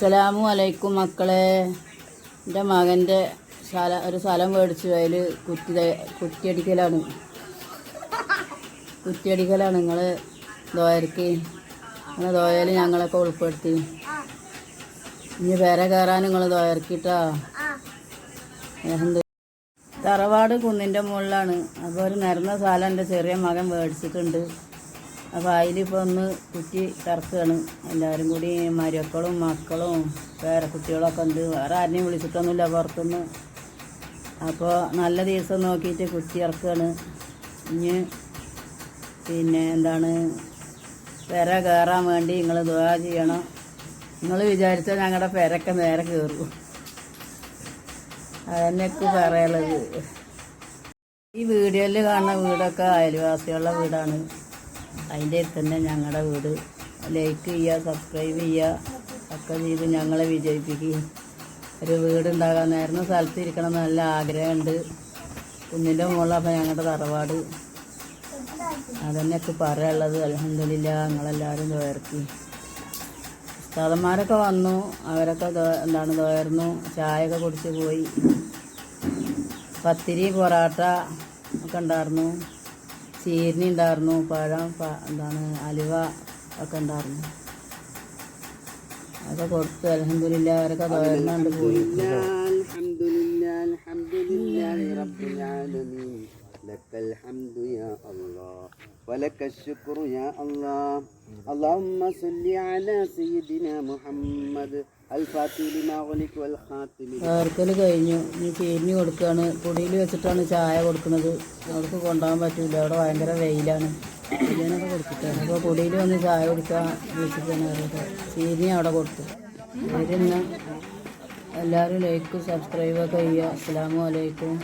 അസ്സലാമു അലൈക്കും മക്കളെ. എന്റെ മകന്റെ സ്ഥല ഒരു സ്ഥലം മേടിച്ചു. അതിൽ കുറ്റി കുത്തിയടിക്കലാണ്. കുറ്റിയടിക്കലാണ് നിങ്ങൾ ദോയർക്ക് അങ്ങനെ ദോയൽ ഞങ്ങളൊക്കെ ഉൾപ്പെടുത്തി. ഇനി വേറെ കയറാൻ നിങ്ങൾ ദോയർക്കിട്ടാ തറവാട് കുന്നിന്റെ മുകളിലാണ്. അപ്പോൾ ഒരു നിരന്ന സ്ഥലം എന്റെ ചെറിയ മകൻ മേടിച്ചിട്ടുണ്ട്. അപ്പോൾ അതിലിപ്പോൾ ഒന്ന് കുറ്റി കറക്കുകയാണ് എല്ലാവരും കൂടി മരുക്കളും മക്കളും വേറെ കുട്ടികളൊക്കെ ഉണ്ട്. വേറെ ആരെയും വിളിച്ചിട്ടൊന്നുമില്ല പുറത്തുനിന്ന്. അപ്പോൾ നല്ല ദിവസം നോക്കിയിട്ട് കുറ്റി ഇറക്കുകയാണ് ഇനി പിന്നെ എന്താണ്? പെര കയറാൻ വേണ്ടി നിങ്ങൾ ദുആ ചെയ്യണം. നിങ്ങൾ വിചാരിച്ചാൽ ഞങ്ങളുടെ പെരൊക്കെ നേരെ കയറും അതന്നെയൊക്കെ പറയാനുള്ളത്. ഈ വീഡിയോയിൽ കാണുന്ന വീടൊക്കെ അയൽവാസികളുടെ വീടാണ്. അതിന്റെ തന്നെ ഞങ്ങളുടെ വീട്. ലൈക്ക് ചെയ്യുക സബ്സ്ക്രൈബ് ചെയ്യുക ഒക്കെ ചെയ്ത് ഞങ്ങളെ വിജയിപ്പിക്കുകയും ഒരു വീടുണ്ടാകാൻ നേരുന്ന സ്ഥലത്ത് ഇരിക്കണം നല്ല ആഗ്രഹമുണ്ട്. കുഞ്ഞിന്റെ മുകളിലപ്പോൾ ഞങ്ങളുടെ തറവാട്. അതന്നെയൊക്കെ പറയാനുള്ളത്. അലഹമില്ല ഞങ്ങളെല്ലാവരും തോർക്കി ഉസ്താദന്മാരൊക്കെ വന്നു. അവരൊക്കെ എന്താണ് തോർന്നു ചായയൊക്കെ കുടിച്ച് പോയി. പത്തിരി പൊറാട്ട ഒക്കെ ഉണ്ടായിരുന്നു. ചീരിനി ഉണ്ടായിരുന്നു പഴം പ- എന്താണ് അലുവ ഒക്കെ ഉണ്ടായിരുന്നു അതൊക്കെ കൊടുത്തു അലഹമില്ല അവരൊക്കെ തോർന്നുകൊണ്ട് പോയി الحمد لله الحمد لله رب العالمين لك الحمد يا الله ولك الشكر يا الله اللهم صل على سيدنا محمد ആർക്കൽ കഴിഞ്ഞു. ഇനി പേരിഞ്ഞ് കൊടുക്കുകയാണ് പൊടിയിൽ വെച്ചിട്ടാണ് ചായ കൊടുക്കുന്നത്. അവർക്ക് കൊണ്ടുപോകാൻ പറ്റില്ല അവിടെ ഭയങ്കര വെയിലാണ്. ഇതിനൊക്കെ കൊടുത്തിട്ടാണ്. അപ്പോൾ പൊടിയിൽ വന്ന് ചായ കൊടുക്കാൻ വിളിച്ചിട്ടാണ് അവരുടെ ചീരിഞ്ഞ് അവിടെ കൊടുത്തു. വരുന്ന എല്ലാവരും ലൈക്കും സബ്സ്ക്രൈബൊക്കെ ചെയ്യുക. അസ്സാം വലൈക്കും